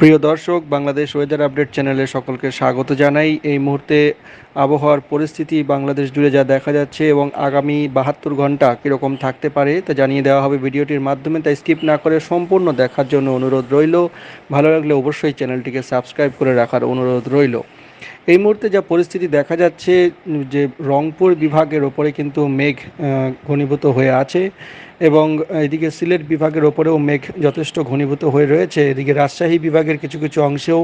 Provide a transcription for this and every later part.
প্রিয় দর্শক, Bangladesh weather update চ্যানেলে সকলকে স্বাগত জানাই। এই মুহূর্তে আবহাওয়ার পরিস্থিতি বাংলাদেশ জুড়ে যা দেখা যাচ্ছে এবং আগামী বাহাত্তর ঘণ্টা কীরকম থাকতে পারে তা জানিয়ে দেওয়া হবে ভিডিওটির মাধ্যমে। তাই স্কিপ না করে সম্পূর্ণ দেখার জন্য অনুরোধ রইল। ভালো লাগলে অবশ্যই চ্যানেলটিকে সাবস্ক্রাইব করে রাখার অনুরোধ রইল। এই মুহূর্তে যা পরিস্থিতি দেখা যাচ্ছে, যে রংপুর বিভাগের ওপরে কিন্তু মেঘ ঘনীভূত হয়ে আছে এবং এদিকে সিলেট বিভাগের ওপরেও মেঘ যথেষ্ট ঘনীভূত হয়ে রয়েছে। এদিকে রাজশাহী বিভাগের কিছু কিছু অংশেও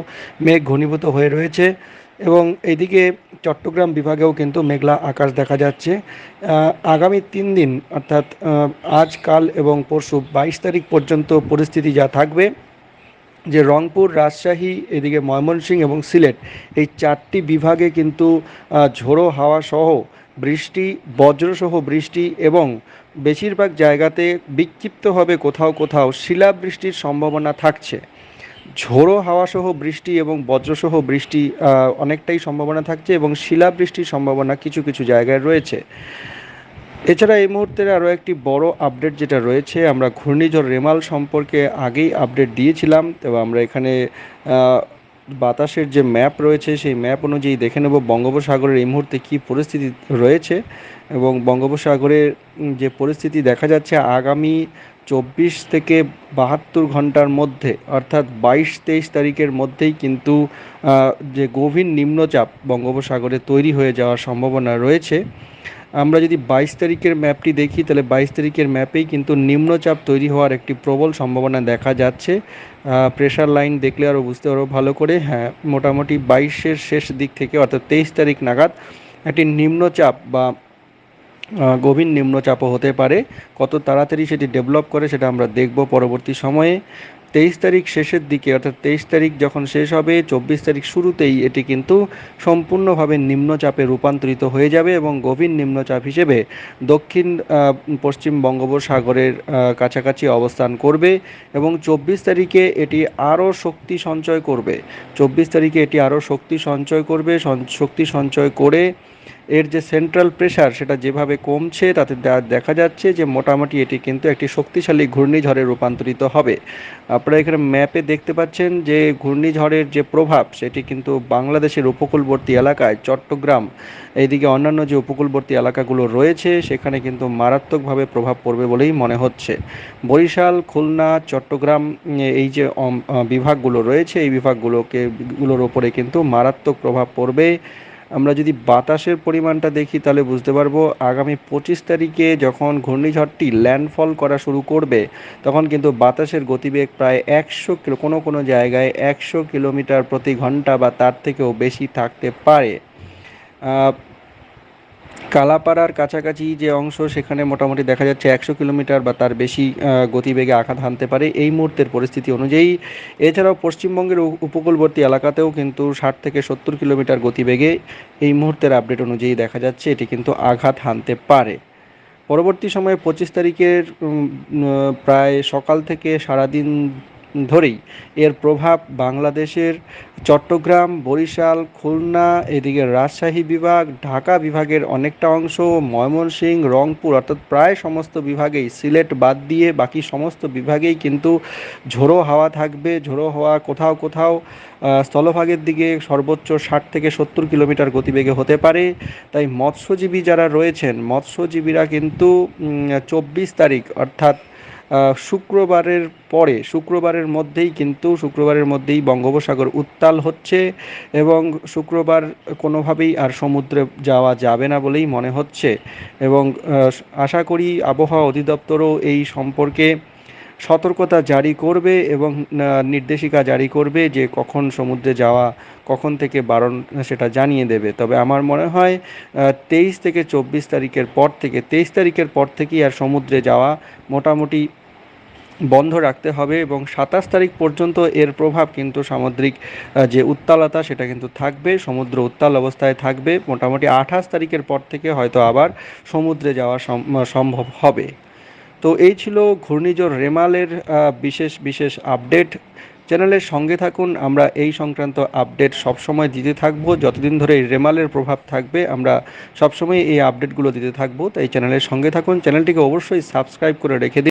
মেঘ ঘনীভূত হয়ে রয়েছে এবং এদিকে চট্টগ্রাম বিভাগেও কিন্তু মেঘলা আকাশ দেখা যাচ্ছে। আগামী তিন দিন, অর্থাৎ আজ, কাল এবং পরশু বাইশ তারিখ পর্যন্ত পরিস্থিতি যা থাকবে যে রংপুর, রাজশাহী, এদিকে ময়মনসিংহ এবং সিলেট, এই চারটি বিভাগে কিন্তু ঝোড়ো হাওয়া সহ বৃষ্টি, বজ্রসহ বৃষ্টি এবং বেশিরভাগ জায়গাতে বিক্ষিপ্তভাবে কোথাও কোথাও শিলাবৃষ্টির সম্ভাবনা থাকছে। ঝোড়ো হাওয়াসহ বৃষ্টি এবং বজ্রসহ বৃষ্টি অনেকটাই সম্ভাবনা থাকছে এবং শিলাবৃষ্টির সম্ভাবনা কিছু কিছু জায়গায় রয়েছে। এছাড়া এই মুহূর্তের আরও একটি বড় আপডেট যেটা রয়েছে, আমরা ঘূর্ণিঝড় রেমাল সম্পর্কে আগেই আপডেট দিয়েছিলাম। তো আমরা এখানে বাতাসের যে ম্যাপ রয়েছে, সেই ম্যাপ অনুযায়ী দেখে নেব বঙ্গোপসাগরের এই মুহূর্তে কী পরিস্থিতি রয়েছে এবং বঙ্গোপসাগরের যে পরিস্থিতি দেখা যাচ্ছে আগামী চব্বিশ থেকে বাহাত্তর ঘণ্টার মধ্যে, অর্থাৎ বাইশ তেইশ তারিখের মধ্যেই কিন্তু যে গভীর নিম্নচাপ বঙ্গোপসাগরে তৈরি হয়ে যাওয়ার সম্ভাবনা রয়েছে। আমরা যদি বাইশ তারিখের ম্যাপটি দেখি, তাহলে বাইশ তারিখের ম্যাপেই কিন্তু নিম্নচাপ তৈরি হওয়ার একটি প্রবল সম্ভাবনা দেখা যাচ্ছে। প্রেশার লাইন দেখলে আরও বুঝতে পারব ভালো করে। হ্যাঁ মোটামুটি বাইশের শেষ দিক থেকে অর্থাৎ তেইশ তারিখ নাগাদ একটি নিম্নচাপ বা গভীর নিম্নচাপও হতে পারে। কত তাড়াতাড়ি সেটি ডেভেলপ করে সেটা আমরা দেখব পরবর্তী সময়ে। তেইশ তারিখ শেষের দিকে, অর্থাৎ তেইশ তারিখ যখন শেষ হবে, চব্বিশ তারিখ শুরুতেই এটি কিন্তু সম্পূর্ণভাবে নিম্নচাপে রূপান্তরিত হয়ে যাবে এবং গভীর নিম্নচাপ হিসেবে দক্ষিণ পশ্চিম বঙ্গোপসাগরের কাছাকাছি অবস্থান করবে এবং চব্বিশ তারিখে এটি আরও শক্তি সঞ্চয় করবে। চব্বিশ তারিখে এটি আরও শক্তি সঞ্চয় করবে শক্তি সঞ্চয় করে এর যে সেন্ট্রাল প্রেশার সেটা যেভাবে কমছে, তাতে দেখা যাচ্ছে যে মোটামুটি এটি কিন্তু একটি শক্তিশালী ঘূর্ণিঝড়ে রূপান্তরিত হবে। আপনারা এখানে ম্যাপে দেখতে পাচ্ছেন যে ঘূর্ণিঝড়ের যে প্রভাব, সেটি কিন্তু বাংলাদেশের উপকূলবর্তী এলাকায়, চট্টগ্রাম, এইদিকে অন্যান্য যে উপকূলবর্তী এলাকাগুলো রয়েছে, সেখানে কিন্তু মারাত্মকভাবে প্রভাব পড়বে বলেই মনে হচ্ছে। বরিশাল, খুলনা, চট্টগ্রাম, এই যে বিভাগগুলো রয়েছে, এই বিভাগগুলোকে, গুলোর ওপরে কিন্তু মারাত্মক প্রভাব পড়বে। আমরা যদি বাতাসের পরিমাণটা দেখি, তাহলে বুঝতে পারব আগামী পঁচিশ তারিখে যখন ঘূর্ণিঝড়টি ল্যান্ডফল করা শুরু করবে, তখন কিন্তু বাতাসের গতিবেগ প্রায় একশো কিলো, কোনো কোনো জায়গায় একশো কিলোমিটার প্রতি ঘণ্টা বা তার থেকেও বেশি থাকতে পারে। কালাপাড়ার কাছাকাছি যে অংশ, সেখানে মোটামুটি দেখা যাচ্ছে একশো কিলোমিটার বা তার বেশি গতিবেগে আঘাত হানতে পারে এই মুহূর্তের পরিস্থিতি অনুযায়ী। এছাড়াও পশ্চিমবঙ্গের উপকূলবর্তী এলাকাতেও কিন্তু ষাট থেকে সত্তর কিলোমিটার গতিবেগে এই মুহূর্তের আপডেট অনুযায়ী দেখা যাচ্ছে, এটি কিন্তু আঘাত হানতে পারে। পরবর্তী সময়ে পঁচিশ তারিখের প্রায় সকাল থেকে সারাদিন ধরেই এর প্রভাব বাংলাদেশের চট্টগ্রাম, বরিশাল, খুলনা, এদিকে রাজশাহী বিভাগ, ঢাকা বিভাগের অনেকটা অংশ ময়মনসিংহ রংপুর অর্থাৎ প্রায় সমস্ত বিভাগেই সিলেট বাদ দিয়ে বাকি সমস্ত বিভাগেই কিন্তু ঝোড়ো হাওয়া থাকবে। ঝোড়ো হাওয়া কোথাও কোথাও স্থলভাগের দিকে সর্বোচ্চ ষাট থেকে সত্তর কিলোমিটার গতিবেগে হতে পারে। তাই মৎস্যজীবী যারা রয়েছেন, মৎস্যজীবীরা কিন্তু চব্বিশ তারিখ অর্থাৎ শুক্রবারের পরে, শুক্রবারের মধ্যেই কিন্তু, শুক্রবারের মধ্যেই বঙ্গোপসাগর উত্তাল হচ্ছে এবং শুক্রবার কোনোভাবেই আর সমুদ্রে যাওয়া যাবে না বলেই মনে হচ্ছে এবং আশা করি আবহাওয়া অধিদপ্তরও এই সম্পর্কে সতর্কতা জারি করবে এবং নির্দেশিকা জারি করবে যে কখন সমুদ্রে যাওয়া, কখন থেকে বারণ সেটা জানিয়ে দেবে। তবে আমার মনে হয় তেইশ থেকে চব্বিশ তারিখের পর থেকে, তেইশ তারিখের পর থেকেই আর সমুদ্রে যাওয়া মোটামুটি বন্ধ রাখতে হবে এবং সাতাশ তারিখ পর্যন্ত এর প্রভাব কিন্তু সামুদ্রিক যে উত্তালতা সেটা কিন্তু থাকবে, সমুদ্র উত্তাল অবস্থায় থাকবে। মোটামুটি আঠাশ তারিখের পর থেকে হয়তো আবার সমুদ্রে যাওয়া সম্ভব হবে। তো এই ছিল ঘূর্ণিঝড় রেমালের বিশেষ বিশেষ আপডেট। চ্যানেলের সঙ্গে থাকুন, আমরা এই সংক্রান্ত আপডেট সবসময় দিতে থাকব। যতদিন ধরে এই রেমালের প্রভাব থাকবে, আমরা সবসময় এই আপডেটগুলো দিতে থাকব। তাই চ্যানেলের সঙ্গে থাকুন। চ্যানেলটিকে অবশ্যই সাবস্ক্রাইব করে রেখে দিন।